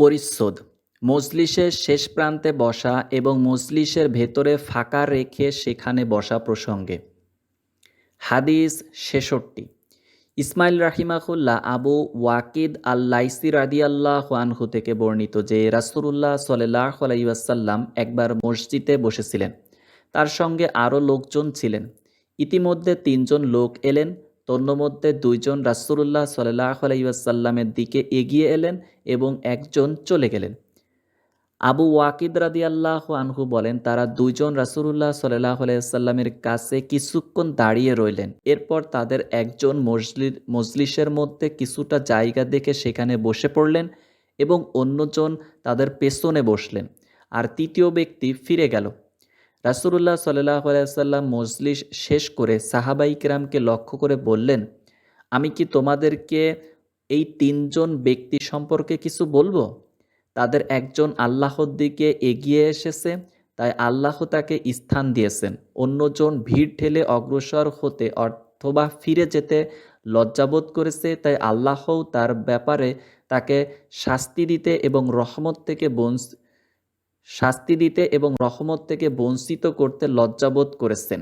পরিচ্ছদ। মজলিসের শেষ প্রান্তে বসা এবং মজলিসের ভেতরে ফাঁকা রেখে সেখানে বসা প্রসঙ্গে। হাদিস ছেষট্টি। ইসমাইল রাহিমাহুল্লাহ আবু ওয়াকিদ আল লাইসি রাদিয়াল্লাহ আনহু থেকে বর্ণিত যে রাসুল্লাহ সাল্লাহ আলাইসাল্লাম একবার মসজিদে বসেছিলেন, তার সঙ্গে আরও লোকজন ছিলেন। ইতিমধ্যে তিনজন লোক এলেন তন্মধ্যে দুইজন রাসুল্লাহ সাল্লাহ আলাইসাল্লামের দিকে এগিয়ে এলেন এবং একজন চলে গেলেন। আবু ওয়াকিদ রাদি আল্লাহ আনহু বলেন, তারা দুইজন রাসুল্লাহ সাল্লাহ আলাইসাল্লামের কাছে কিছুক্ষণ দাঁড়িয়ে রইলেন। এরপর তাদের একজন মজলি মজলিসের মধ্যে কিছুটা জায়গা দেখে সেখানে বসে পড়লেন এবং অন্যজন তাদের পেছনে বসলেন। আর তৃতীয় ব্যক্তি ফিরে গেল। রাসুল্লাহ সাল্লাহ আলাইসাল্লাম মজলিস শেষ করে সাহাবাই কিরামকে লক্ষ্য করে বললেন, আমি কি তোমাদেরকে এই তিনজন ব্যক্তি সম্পর্কে কিছু বলব? তাদের একজন আল্লাহর দিকে এগিয়ে এসেছে, তাই আল্লাহ তাকে স্থান দিয়েছেন। অন্যজন ভিড় ঠেলে অগ্রসর হতে অথবা ফিরে যেতে লজ্জাবোধ করেছে, তাই আল্লাহও তার ব্যাপারে তাকে শাস্তি দিতে এবং রহমত থেকে বঞ্চ শাস্তি দিতে এবং রহমত থেকে বঞ্চিত করতে লজ্জাবোধ করেছেন।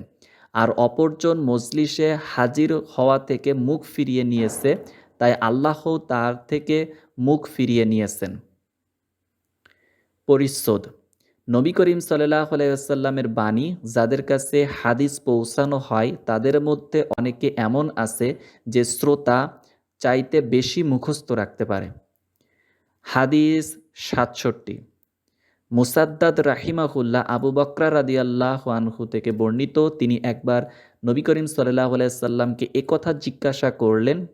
আর অপরজন মজলিসে হাজির হওয়া থেকে মুখ ফিরিয়ে নিয়েছে, তাই আল্লাহও তার থেকে মুখ ফিরিয়ে নিয়েছেন। পরিচ্ছদ। নবী করিম সাল্লাহ আলাইসাল্লামের বাণী, যাদের কাছে হাদিস পৌঁছানো হয়, তাদের মধ্যে অনেকে এমন আছে যে শ্রোতা চাইতে বেশি মুখস্থ রাখতে পারে। হাদিস সাতষট্টি। মুসাদ্দাদ রাহিমাহুল্লাহ আবু বকরা রাদিয়াল্লাহ আনহু থেকে বর্ণিত, তিনি একবার নবী করিম সাল্লাহ আলাইসাল্লামকে একথা জিজ্ঞাসা করলেন,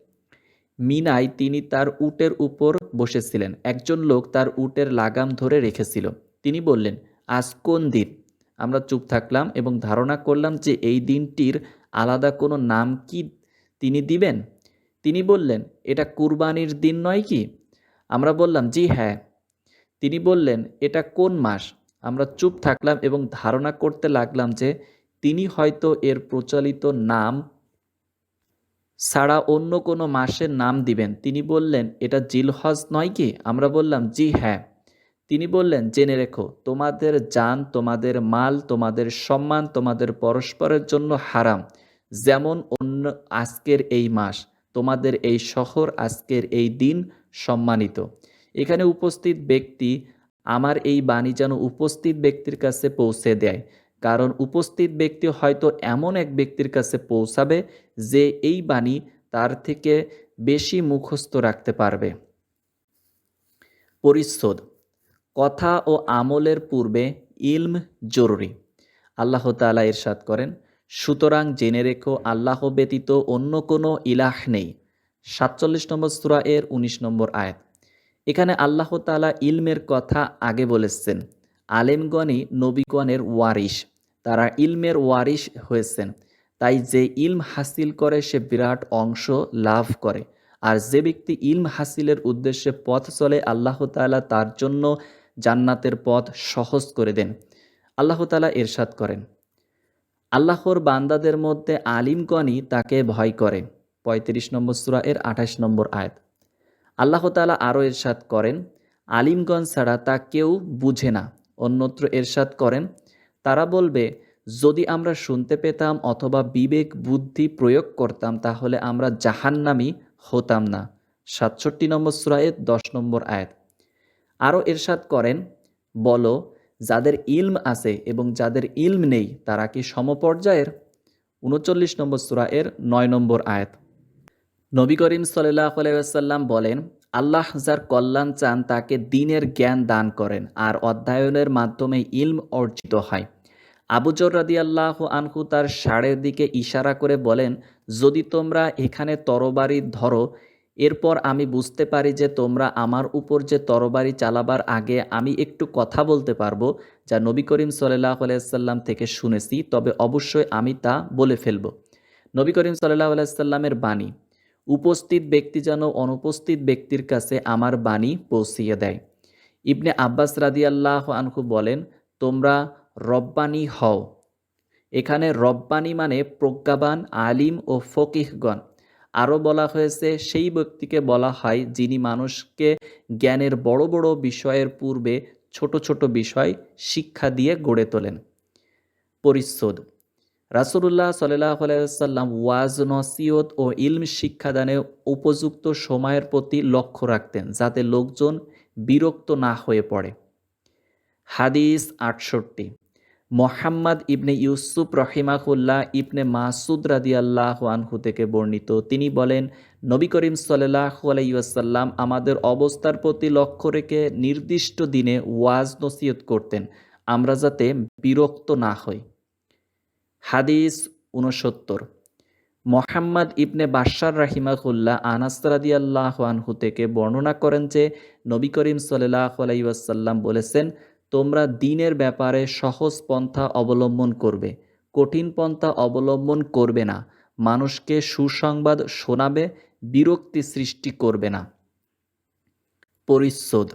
মিনায় তিনি তার উটের উপর বসেছিলেন। একজন লোক তার উটের লাগাম ধরে রেখেছিল। তিনি বললেন, আজ কোন দিন? আমরা চুপ থাকলাম এবং ধারণা করলাম যে এই দিনটির আলাদা কোনো নাম কি তিনি দিবেন। তিনি বললেন, এটা কুরবানির দিন নয় কি? আমরা বললাম, জি হ্যাঁ। তিনি বললেন, এটা কোন মাস? আমরা চুপ থাকলাম এবং ধারণা করতে লাগলাম যে তিনি হয়তো এর প্রচলিত নাম ছাড়া অন্য কোনো মাসের নাম দিবেন। তিনি বললেন, এটা জিলহজ নয় কি? আমরা বললাম, জি হ্যাঁ। তিনি বললেন, জেনে রেখো, তোমাদের যান তোমাদের মাল, তোমাদের সম্মান, তোমাদের পরস্পরের জন্য হারাম। যেমন অন্য আজকের এই মাস, তোমাদের এই শহর আজকের এই দিন সম্মানিত। এখানে উপস্থিত ব্যক্তি আমার এই বাণী যেন উপস্থিত ব্যক্তির কাছে পৌঁছে দেয়। কারণ উপস্থিত ব্যক্তি হয়তো এমন এক ব্যক্তির কাছে পৌঁছাবে যে এই বাণী তার থেকে বেশি মুখস্থ রাখতে পারবে। পরিচ্ছদ, কথা ও আমলের পূর্বে ইলম জরুরি। আল্লাহ তালা ইরশাদ করেন, সুতরাং জেনে রেখো, আল্লাহ ব্যতীত অন্য কোনো ইলাহ নেই। সাতচল্লিশ নম্বর সুরা এর উনিশ নম্বর আয়াত। এখানে আল্লাহ তালা ইলমের কথা আগে বলেছেন। আলেমগণই নবীগণের ওয়ারিশ, তারা ইলমের ওয়ারিশ হয়েছেন। তাই যে ইলম হাসিল করে, সে বিরাট অংশ লাভ করে। আর যে ব্যক্তি ইলম হাসিলের উদ্দেশ্যে পথ চলে, আল্লাহ তালা তার জন্য জান্নাতের পথ সহজ করে দেন। আল্লাহ তালা এরশাদ করেন, আল্লাহর বান্দাদের মধ্যে আলিমগণই তাকে ভয় করে। পঁয়ত্রিশ নম্বর সুরা এর আঠাশ নম্বর আয়াত। আল্লাহ তালা আরও এরশাদ করেন আলিমগঞ্জ ছাড়া তা কেউ বুঝে না। অন্যত্র এরশাদ করেন, তারা বলবে, যদি আমরা শুনতে পেতাম অথবা বিবেক বুদ্ধি প্রয়োগ করতাম, তাহলে আমরা জাহান্নামি হতাম না। সাতষট্টি নম্বর সুরায়ের দশ নম্বর আয়াত। আরও এরশাদ করেন, বলো, যাদের ইলম আছে এবং যাদের ইলম নেই, তারা কি সমপর্যায়ের? উনচল্লিশ নম্বর সুরা এর নয় নম্বর আয়াত। নবী করিম সাল্লাহ আলাইসাল্লাম বলেন, আল্লাহ যার কল্যাণ চান, তাকে দিনের জ্ঞান দান করেন আর অধ্যয়নের মাধ্যমে ইলম অর্জিত হয়। আবুজর রাদি আল্লাহ আনহু তার ষাঁড়ের দিকে ইশারা করে বলেন, যদি তোমরা এখানে তরবারি ধরো, এরপর আমি বুঝতে পারি যে তোমরা আমার উপর যে তরবারি চালাবার আগে আমি একটু কথা বলতে পারব, যা নবী করিম সাল্লাহ আলাইসাল্লাম থেকে শুনেছি, তবে অবশ্যই আমি তা বলে ফেলব। নবী করিম সাল্লাহ আলাইসাল্লামের বাণী উপস্থিত ব্যক্তি যেন অনুপস্থিত ব্যক্তির কাছে আমার বাণী পৌঁছিয়ে দেয়। ইবনে আব্বাস রাদিয়াল্লাহ আনহু বলেন, তোমরা রব্বানি হও। এখানে রব্বানি মানে প্রজ্ঞাবান, আলিম ও ফকিহগণ। আরও বলা হয়েছে, সেই ব্যক্তিকে বলা হয় যিনি মানুষকে জ্ঞানের বড় বড় বিষয়ের পূর্বে ছোট ছোট বিষয় শিক্ষা দিয়ে গড়ে তোলেন। পরিচ্ছদ রাসুলুল্লাহ সাল্লাহ সাল্লাম ওয়াজ নসিয়ত ও ইলম শিক্ষাদানে উপযুক্ত সময়ের প্রতি লক্ষ্য রাখতেন যাতে লোকজন বিরক্ত না হয়ে পড়ে। হাদিস আটষট্টি। মোহাম্মদ ইবনে ইউসুফ রহিমাহুল্লাহ ইবনে মাসুদ রাদিয়াল্লাহ আনহু থেকে বর্ণিত। তিনি বলেন, নবী করিম সাল্লাহ আলাইসাল্লাম আমাদের অবস্থার প্রতি লক্ষ্য রেখে নির্দিষ্ট দিনে ওয়াজ নসিয়ত করতেন। আমরা যাতে বিরক্ত না হই। হাদিস উনসত্তর মোহাম্মদ ইবনে বাশার রাহিমাহুল্লাহ আনাস রাদিয়াল্লাহ আনহু থেকে বর্ণনা করেন যে, নবী করিম সাল্লাহ আলাইসাল্লাম বলেছেন, তোমরা দিনের ব্যাপারে সহজ পন্থা অবলম্বন করবে, কঠিন পন্থা অবলম্বন করবে না, মানুষকে সুসংবাদ শোনাবে, বিরক্তি সৃষ্টি করবে না। পরিচ্ছদ।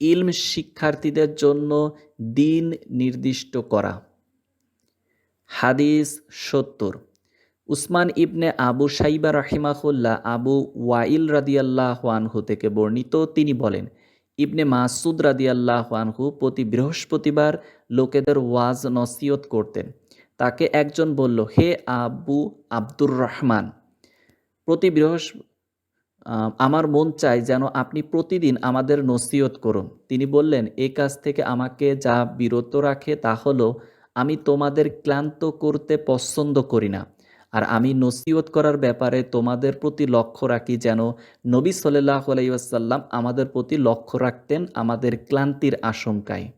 ইলম শিক্ষার্থীদের জন্য দিন নির্দিষ্ট করা। হাদিস সত্তর। উসমান ইবনে আবু সাইবা রাহিমাহুল্লাহ আবু ওয়াইল রাদিয়াল্লাহ আনহু থেকে বর্ণিত, তিনি বলেন, ইবনে মাসুদ রাদিয়াল্লাহ আনহু প্রতি বৃহস্পতিবার লোকেদের ওয়াজ নসিয়ত করতেন। তাকে একজন বলল, হে আবু আব্দুর রহমান, প্রতি বৃহস্প আমার মন চায় যেন আপনি প্রতিদিন আমাদের নসিয়ত করুন। তিনি বললেন, এ কাজ থেকে আমাকে যা বিরত রাখে তা হলো আমি তোমাদের ক্লান্ত করতে পছন্দ করি না। আর আমি নসিহত করার ব্যাপারে তোমাদের প্রতি লক্ষ্য রাখি যেন নবী সাল্লাহ আলাইসাল্লাম আমাদের প্রতি লক্ষ্য রাখতেন আমাদের ক্লান্তির আশঙ্কায়।